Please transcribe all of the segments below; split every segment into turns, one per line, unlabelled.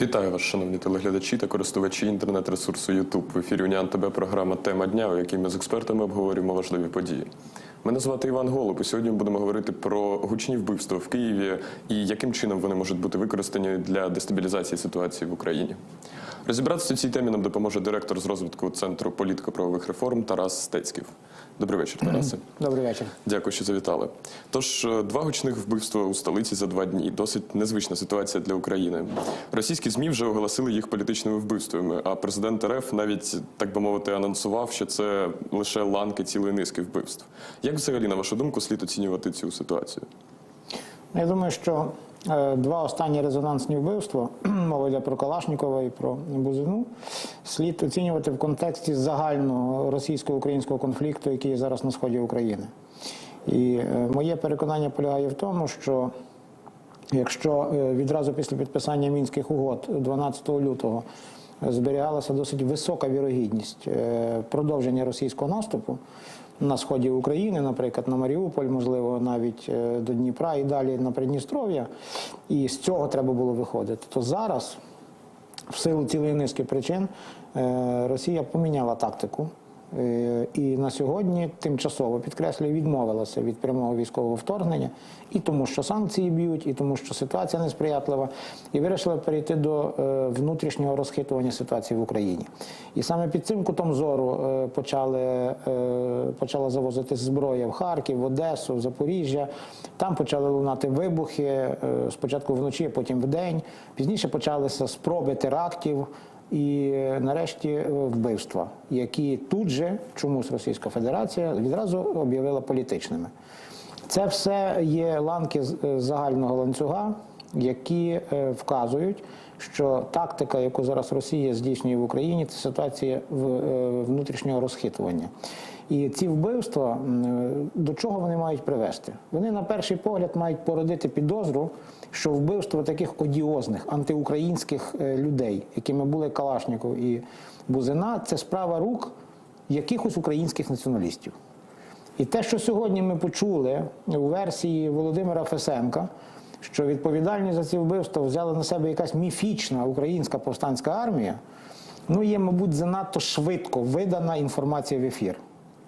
Вітаю вас, шановні телеглядачі та користувачі інтернет-ресурсу YouTube. В ефірі Уніан ТБ програма Тема дня, у якій ми з експертами обговорюємо важливі події. Мене звати Іван Голуб, і сьогодні ми будемо говорити про гучні вбивства в Києві і яким чином вони можуть бути використані для дестабілізації ситуації в Україні. Розібратися у цій темі нам допоможе директор з розвитку Центру політико-правових реформ Тарас Стецьків. Добрий вечір, Тарасе.
Добрий вечір.
Дякую, що завітали. Тож е, два гучних вбивства у столиці за два дні. Досить незвична ситуація для України. Російські змі вже оголосили їх політичними вбивствами. А президент РФ навіть так би мовити анонсував, що це лише ланки цілої низки вбивств. Як взагалі, на вашу думку, слід оцінювати цю ситуацію?
Я думаю, що два останні резонансні вбивства, мова йде про Калашнікова і про Бузину, слід оцінювати в контексті загального російсько-українського конфлікту, який є зараз на сході України. І е, моє переконання полягає в тому, що якщо е, відразу після підписання мінських угод 12 лютого зберігалася досить висока вірогідність е, продовження російського наступу на сході України, наприклад, на Маріуполь, можливо, навіть е, до Дніпра і далі на Придністров'я, і з цього треба було виходити, то зараз в силу цілої низки причин е, Росія поміняла тактику. Е, І на сьогодні тимчасово підкреслюю, відмовилася від прямого військового вторгнення і тому, що санкції б'ють, і тому, що ситуація несприятлива, і вирішила перейти до е, внутрішнього розхитування ситуації в Україні. І саме під цим кутом зору е, почали, почала завозити зброя в Харків, в Одесу, в Запоріжжя. Там почали лунати вибухи спочатку вночі, потім вдень. Пізніше почалися спроби терактів і нарешті е, вбивства, які тут же чомусь Російська Федерація відразу об'явила політичними. Це все є ланки е, загального ланцюга, які е, вказують, що тактика, яку зараз Росія здійснює в Україні, це ситуація внутрішнього розхитування. І ці вбивства до чого вони мають привести? Вони на перший погляд мають породити підозру, що вбивство таких одіозних антиукраїнських е, людей, якими були Калашніков і Бузина, це справа рук якихось українських націоналістів. І те, що сьогодні ми почули у версії Володимира Фесенка, що відповідальність за ці вбивства взяла на себе якась міфічна українська повстанська армія, ну є, мабуть, занадто швидко видана інформація в ефір.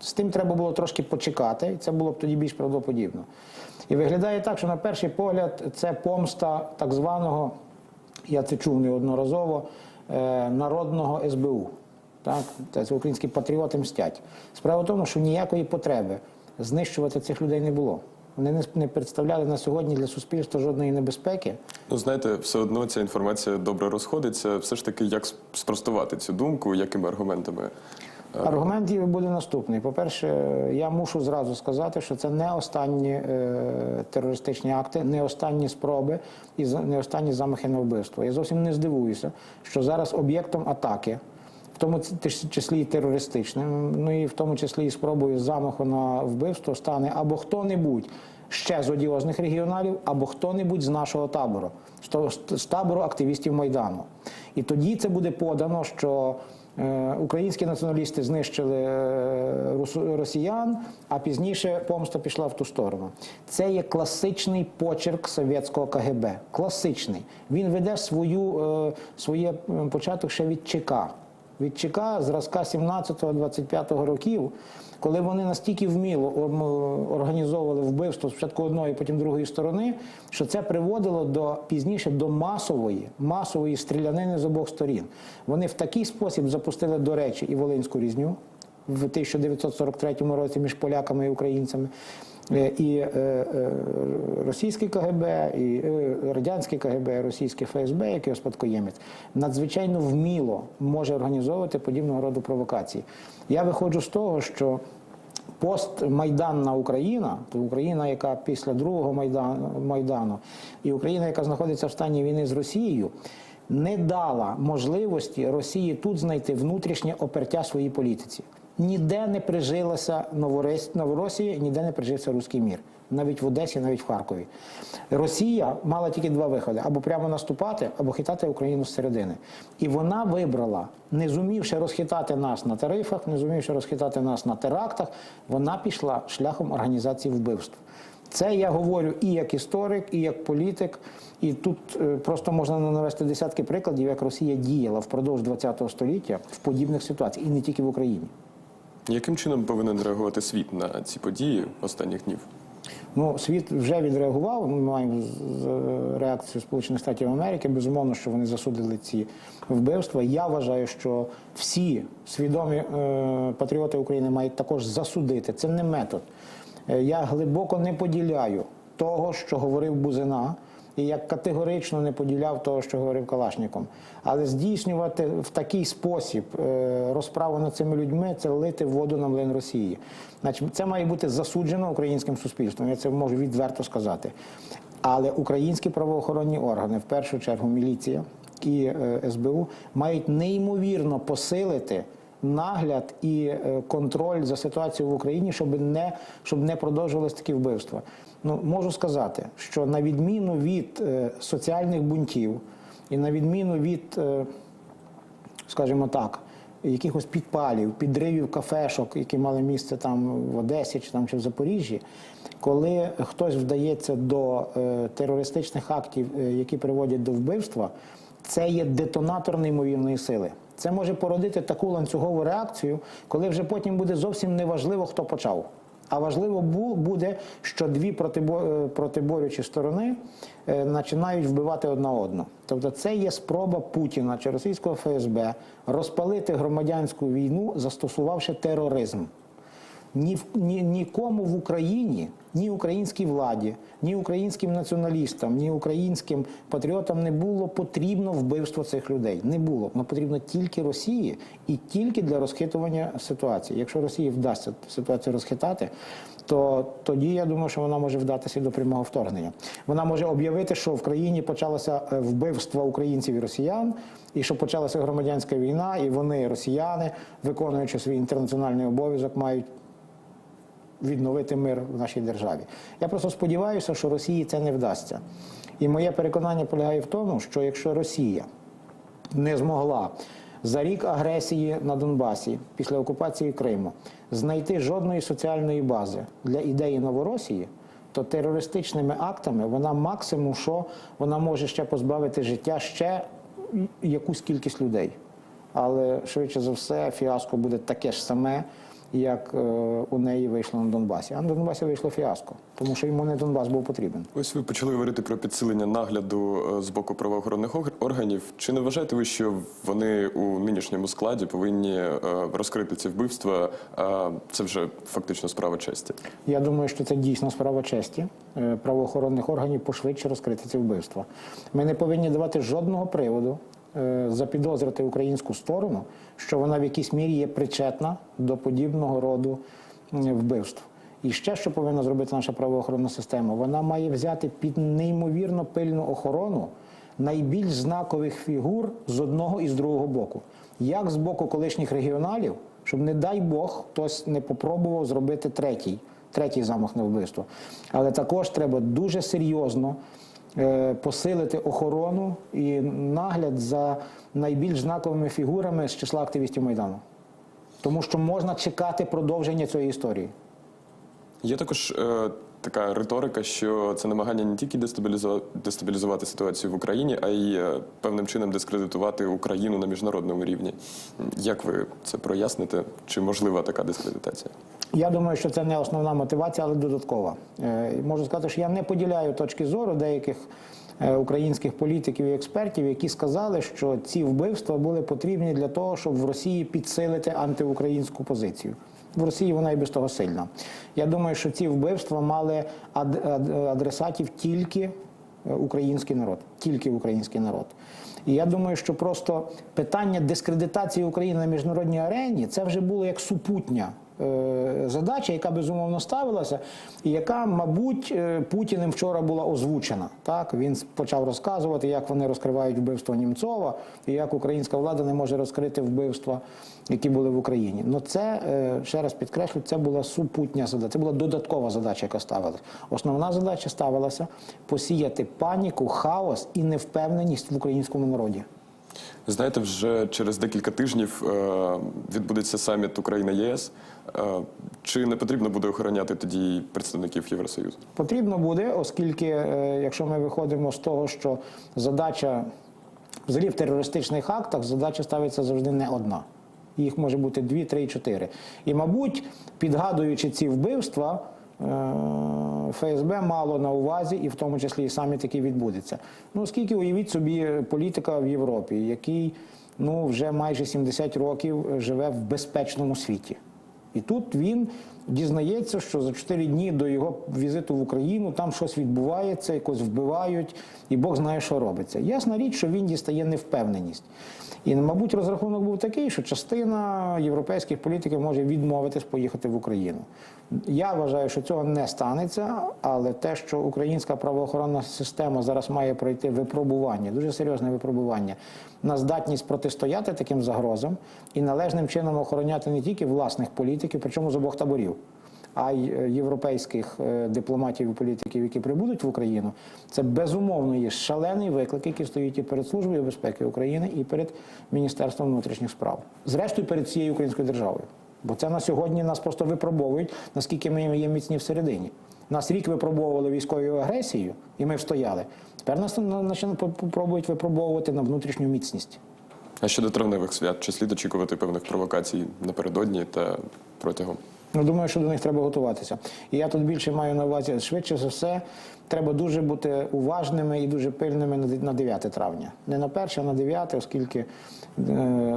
З тим треба було трошки почекати, і це було б тоді більш правдоподібно. І виглядає так, що на перший погляд це помста так званого, я це чув неодноразово, е, народного СБУ. Так? Це, українські патріоти мстять. Справа в тому, що ніякої потреби знищувати цих людей не було. Вони не представляли на сьогодні для суспільства жодної небезпеки.
Ну, знаєте, все одно ця інформація добре розходиться. Все ж таки, як спростувати цю думку, якими аргументами?
Аргумент її буде наступний. По-перше, я мушу зразу сказати, що це не останні е, терористичні акти, не останні спроби і не останні замахи на вбивство. Я зовсім не здивуюся, що зараз об'єктом атаки, в тому числі і терористичним, ну і в тому числі і спробою замаху на вбивство стане або хто-небудь ще з одіозних регіоналів, або хто-небудь з нашого табору, з табору активістів Майдану. І тоді це буде подано, що Українські націоналісти знищили е, росіян, а пізніше помста пішла в ту сторону. Це є класичний почерк совєтського КГБ. Класичний. Він веде свою, е, своє початок ще від ЧК. Від ЧК зразка 17-25 років, коли вони настільки вміло організовували вбивство спочатку одної, потім другої сторони, що це приводило до пізніше до масової, масової стрілянини з обох сторін. Вони в такий спосіб запустили, до речі, і Волинську різню в 1943 році між поляками і українцями. Е, І е, е, російське КГБ, і радянське КГБ, і російське ФСБ, як його спадкоємець, надзвичайно вміло може організовувати подібного роду провокації. Я виходжу з того, що постмайданна Україна, то Україна, яка після другого майдану, майдану, і Україна, яка знаходиться в стані війни з Росією, не дала можливості Росії тут знайти внутрішнє опертя своїй політиці. Ніде не прижилася Новорос- Новоросія, ніде не прижився руський мір. Навіть в Одесі, навіть в Харкові. Росія мала тільки два виходи: або прямо наступати, або хитати Україну з середини. І вона вибрала, не зумівши розхитати нас на тарифах, не зумівши розхитати нас на терактах, вона пішла шляхом організації вбивств. Це я говорю і як історик, і як політик. І тут е, просто можна навести десятки прикладів, як Росія діяла впродовж ХХ століття в подібних ситуаціях, і не тільки в Україні.
Яким чином повинен реагувати світ на ці події останніх днів?
Ну, світ вже відреагував. Ми маємо реакцію Сполучених Штатів Америки. Безумовно, що вони засудили ці вбивства. Я вважаю, що всі свідомі е, патріоти України мають також засудити. Це не метод. Е, Я глибоко не поділяю того, що говорив Бузина. І я категорично не поділяв того, що говорив Калашніком. Але здійснювати в такий спосіб е, розправу над цими людьми це лити воду на млин Росії. Значить, це має бути засуджено українським суспільством. Я це можу відверто сказати. Але українські правоохоронні органи, в першу чергу міліція і е, СБУ, мають неймовірно посилити нагляд і е, контроль за ситуацією в Україні, щоб не, щоб не продовжувалися такі вбивства. Ну, можу сказати, що на відміну від е, соціальних бунтів і на відміну від, е, скажімо так, якихось підпалів, підривів кафешок, які мали місце там в Одесі чи там чи в Запоріжжі, коли хтось вдається до е, терористичних актів, е, які приводять до вбивства, це є детонатор неймовірної сили. Це може породити таку ланцюгову реакцію, коли вже потім буде зовсім неважливо, хто почав. А важливо бу- буде, що дві е, протиборючі сторони е, починають вбивати одна одну. Тобто, це є спроба Путіна чи російського ФСБ розпалити громадянську війну, застосувавши тероризм. Ні, ні, нікому в Україні, ні українській владі, ні українським націоналістам, ні українським патріотам не було потрібно вбивство цих людей. Не було. Воно потрібно тільки Росії і тільки для розхитування ситуації. Якщо Росії вдасться ситуацію розхитати, то тоді я думаю, що вона може вдатися до прямого вторгнення. Вона може об'явити, що в країні почалося е, вбивство українців і росіян, і що почалася громадянська війна, і вони, росіяни, виконуючи свій інтернаціональний обов'язок, мають відновити мир в нашій державі. Я просто сподіваюся, що Росії це не вдасться. І моє переконання полягає в тому, що якщо Росія не змогла за рік агресії на Донбасі після окупації Криму знайти жодної соціальної бази для ідеї Новоросії, то терористичними актами вона максимум, що вона може ще позбавити життя ще якусь кількість людей. Але швидше за все фіаско буде таке ж саме, як е, у неї вийшло на Донбасі. А на Донбасі вийшло фіаско, тому що йому не Донбас був потрібен.
Ось ви почали говорити про підсилення нагляду е, з боку правоохоронних ор- органів. Чи не вважаєте ви, що вони у нинішньому складі повинні е, розкрити ці вбивства? Це вже фактично справа честі.
Я думаю, що це дійсно справа честі правоохоронних органів пошвидше розкрити ці вбивства. Ми не повинні давати жодного приводу запідозрити українську сторону, що вона в якійсь мірі є причетна до подібного роду вбивств. І ще що повинна зробити наша правоохоронна система? Вона має взяти під неймовірно пильну охорону найбільш знакових фігур з одного і з другого боку, як з боку колишніх регіоналів, щоб, не дай Бог, хтось не попробував зробити третій, третій замах на вбивство. Але також треба дуже серйозно е, посилити охорону і нагляд за найбільш знаковими фігурами з числа активістів Майдану. Тому що можна чекати продовження цієї історії.
Є також е, така риторика, що це намагання не тільки дестабілізувати, дестабілізувати ситуацію в Україні, а й е, певним чином дискредитувати Україну на міжнародному рівні. Як ви це проясните? Чи можлива така дискредитація?
Я думаю, що це не основна мотивація, але додаткова. Е, Можу сказати, що я не поділяю точки зору деяких е, українських політиків і експертів, які сказали, що ці вбивства були потрібні для того, щоб в Росії підсилити антиукраїнську позицію. В Росії вона і без того сильна. Я думаю, що ці вбивства мали ад- ад- адресатів тільки е, український народ, тільки український народ. І я думаю, що просто питання дискредитації України на міжнародній арені це вже було як супутня задача, яка безумовно ставилася, і яка, мабуть, е, Путіним вчора була озвучена. Так він почав розказувати, як вони розкривають вбивство Німцова, і як українська влада не може розкрити вбивства, які були в Україні. Ну це е, ще раз підкреслю, це була супутня задача, це була додаткова задача, яка ставилася. Основна задача ставилася посіяти паніку, хаос і невпевненість в українському народі.
Знаєте, вже через декілька тижнів е, відбудеться саміт Україна ЄС. Е, Чи не потрібно буде охороняти тоді представників Євросоюзу?
Потрібно буде, оскільки, е, якщо ми виходимо з того, що задача взагалі в терористичних актах задача ставиться завжди не одна. Їх може бути дві, три, чотири. І, мабуть, підгадуючи ці вбивства, ФСБ мало на увазі, і в тому числі і саміт, який відбудеться. Ну, оскільки уявіть собі політика в Європі, який ну, вже майже 70 років живе в безпечному світі. І тут він дізнається, що за 4 дні до його візиту в Україну там щось відбувається, якось вбивають, і Бог знає, що робиться. Ясна річ, що він дістає невпевненість. І, мабуть, розрахунок був такий, що частина європейських політиків може відмовитись поїхати в Україну. Я вважаю, що цього не станеться, але те, що українська правоохоронна система зараз має пройти випробування, дуже серйозне випробування на здатність протистояти таким загрозам і належним чином охороняти не тільки власних політиків, причому з обох таборів, а й е, європейських е, дипломатів і політиків, які прибудуть в Україну, це безумовно є шалений виклик, який стоїть і перед службою безпеки України, і перед Міністерством внутрішніх справ, зрештою перед всією українською державою. Бо це на сьогодні нас просто випробовують, наскільки ми є міцні всередині. Нас рік випробовували військовою агресією, і ми встояли. Тепер нас на- на- пробують випробовувати на внутрішню міцність.
А щодо травневих свят, чи слід очікувати певних провокацій напередодні та протягом?
Ну, думаю, що до них треба готуватися. І я тут більше маю на увазі, швидше за все, треба дуже бути уважними і дуже пильними на 9 травня. Не на 1, а на 9, оскільки е,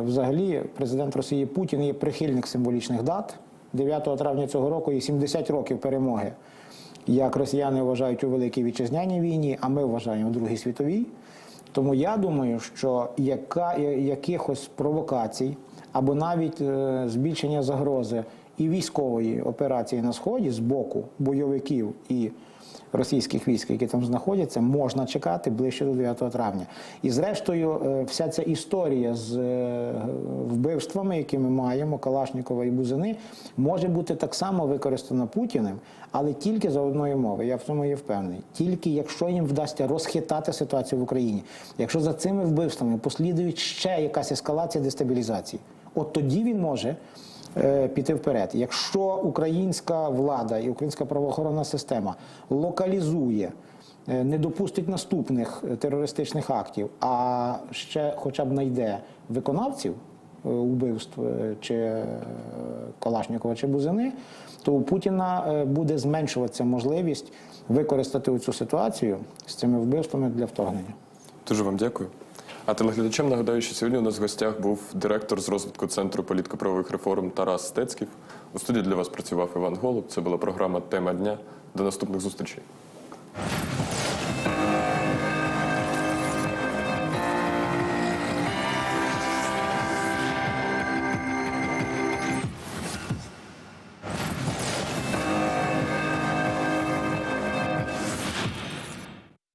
взагалі президент Росії Путін є прихильник символічних дат. 9 травня цього року є 70 років перемоги, як росіяни вважають у Великій Вітчизняній війні, а ми вважаємо у Другій світовій. Тому я думаю, що яка, якихось провокацій або навіть е, збільшення загрози і військової операції на сході з боку бойовиків і російських військ, які там знаходяться, можна чекати ближче до 9 травня. І зрештою, е, вся ця історія з е, вбивствами, які ми маємо, Калашнікова і Бузини, може бути так само використана Путіним, але тільки за одної мови. Я в цьому є впевнений. Тільки якщо їм вдасться розхитати ситуацію в Україні, якщо за цими вбивствами послідують ще якась ескалація дестабілізації, от тоді він може піти вперед. Якщо українська влада і українська правоохоронна система локалізує, е, не допустить наступних е, терористичних актів, а ще хоча б знайде виконавців е, убивств е, чи е, Калашнікова чи Бузини, то у Путіна е, буде зменшуватися можливість використати цю ситуацію з цими вбивствами для вторгнення.
Дуже вам дякую. А телеглядачам нагадаю, що сьогодні у нас в гостях був директор з розвитку Центру політкоправових реформ Тарас Стецьків. У студії для вас працював Іван Голуб. Це була програма Тема дня. До наступних зустрічей.